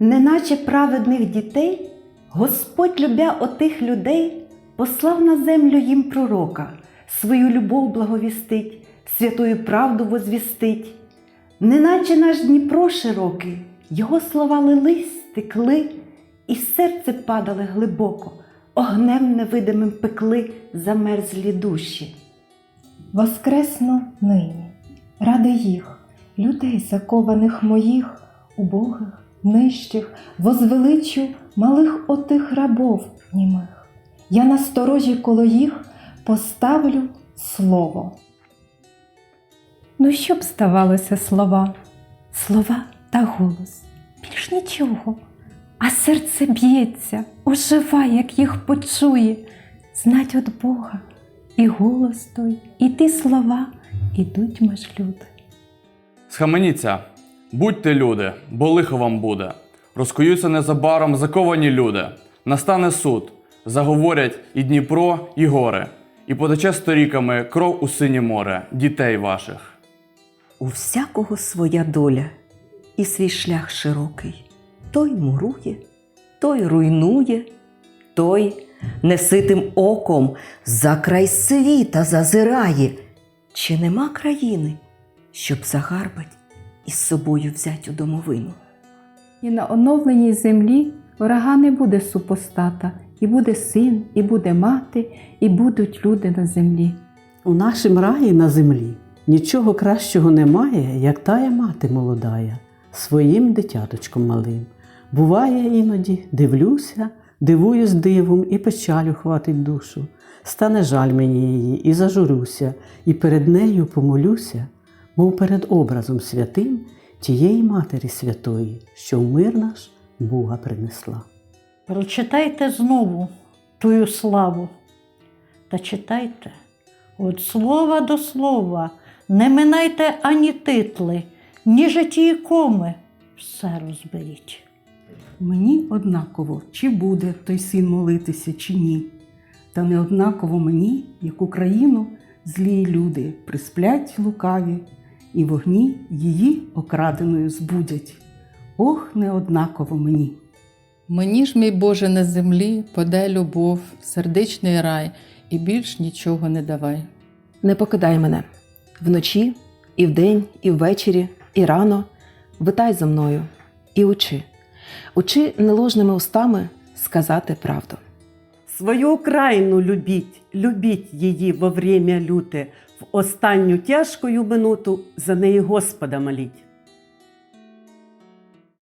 Неначе праведних дітей, Господь, любя отих людей, послав на землю їм пророка, свою любов благовістить, святою правду возвістить. Неначе наш Дніпро широкий, його слова лились, текли, і серце падали глибоко, огнем невидимим пекли замерзлі душі. Воскресну нині, ради їх, людей закованих моїх, убогих, нижчих, возвеличу малих отих рабов німих. Я на сторожі коло їх поставлю слово. Ну, що б здавалося слова? Слова та голос. Більш нічого. А серце б'ється, ожива, як їх почує, знать от Бога. І голос той, і ті слова ідуть меж люд. Схаменіться, будьте люди, бо лихо вам буде. Розкуються незабаром заковані люди. Настане суд, заговорять і Дніпро, і гори, і потече сторіками кров у синє море, дітей ваших. У всякого своя доля і свій шлях широкий. Той мурує, той руйнує, той неситим оком за край світа зазирає. Чи нема країни, щоб загарбать і з собою взять у домовину? І на оновленій землі врага не буде супостата, і буде син, і буде мати, і будуть люди на землі. У нашім раї на землі нічого кращого немає, як тая мати молодая, своїм дитяточком малим. Буває іноді, дивлюся, дивуюсь дивом і печалю хватить душу. Стане жаль мені її, і зажурюся, і перед нею помолюся, мов перед образом святим тієї Матері Святої, що в мир наш Бога принесла. Прочитайте знову тую славу та читайте від слова до слова, не минайте ані титли, ні житті коми, все розберіть. Мені однаково, чи буде той син молитися, чи ні. Та не однаково мені, як Україну, злі люди присплять лукаві, і вогні її окраденою збудять. Ох, не однаково мені. Мені ж, мій Боже, на землі подай любов, сердечний рай і більш нічого не давай. Не покидай мене вночі, і вдень, і ввечері, і рано. Витай за мною і учи. Учи неложними устами сказати правду. Свою Україну любіть, любіть її во время люте, в останню тяжкою минуту за неї Господа моліть.